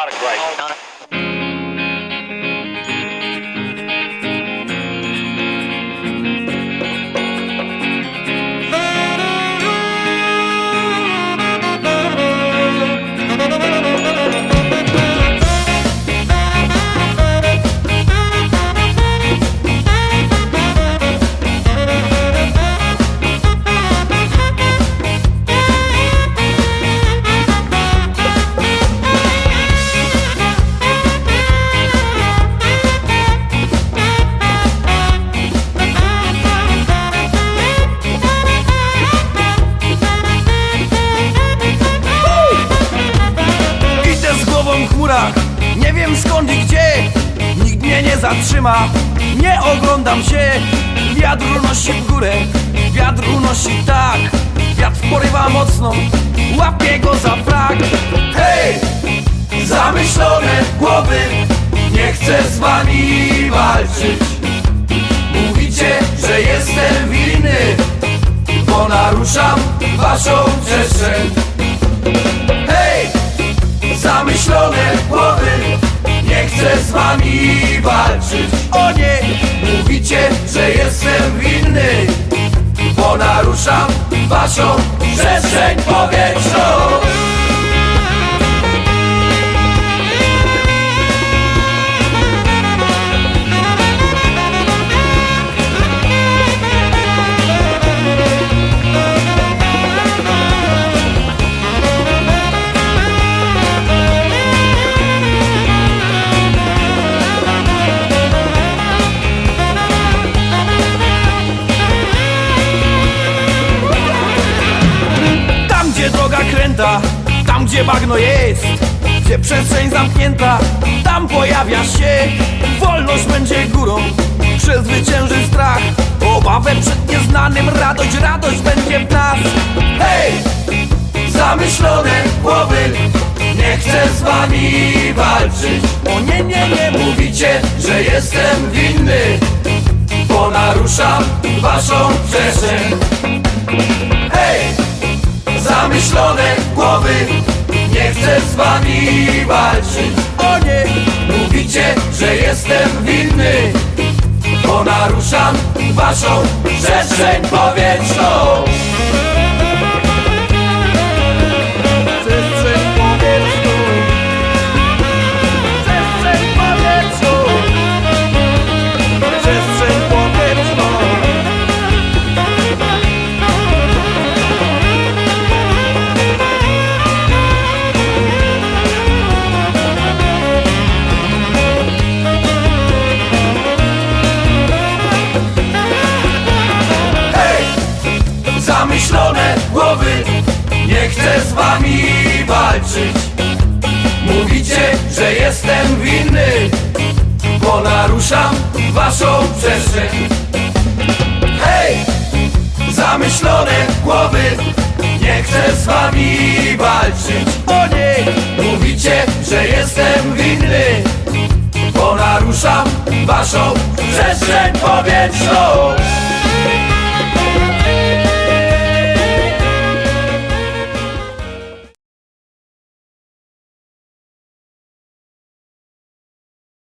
Product right. Zatrzyma, nie oglądam się. Wiatr unosi w górę, wiatr unosi tak. Wiatr porywa mocno, łapię go za frak. Hej, zamyślone głowy, nie chcę z wami walczyć. Mówicie, że jestem winny, bo naruszam waszą przestrzeń. Hej! zamyślone głowy. Nie chcę z wami walczyć O nie! Mówicie, że jestem winny Bo naruszam waszą przestrzeń powietrzną kręta, tam gdzie bagno jest Gdzie przestrzeń zamknięta, tam pojawia się. Wolność będzie górą, przezwycięży strach. Obawę przed nieznanym, radość, radość będzie w nas. Hej! Zamyślone głowy, nie chcę z wami walczyć. O nie, nie, nie mówicie, że jestem winny Bo naruszam waszą przestrzeń. Hej! zamyślone głowy Nie chcę z wami walczyć. O nie! Mówicie, że jestem winny Bo naruszam waszą przestrzeń powietrzną z wami walczyć Mówicie, że jestem winny Bo naruszam waszą przestrzeń Hej! Zamyślone głowy Nie chcę z wami walczyć O nie! Mówicie, że jestem winny Bo naruszam waszą przestrzeń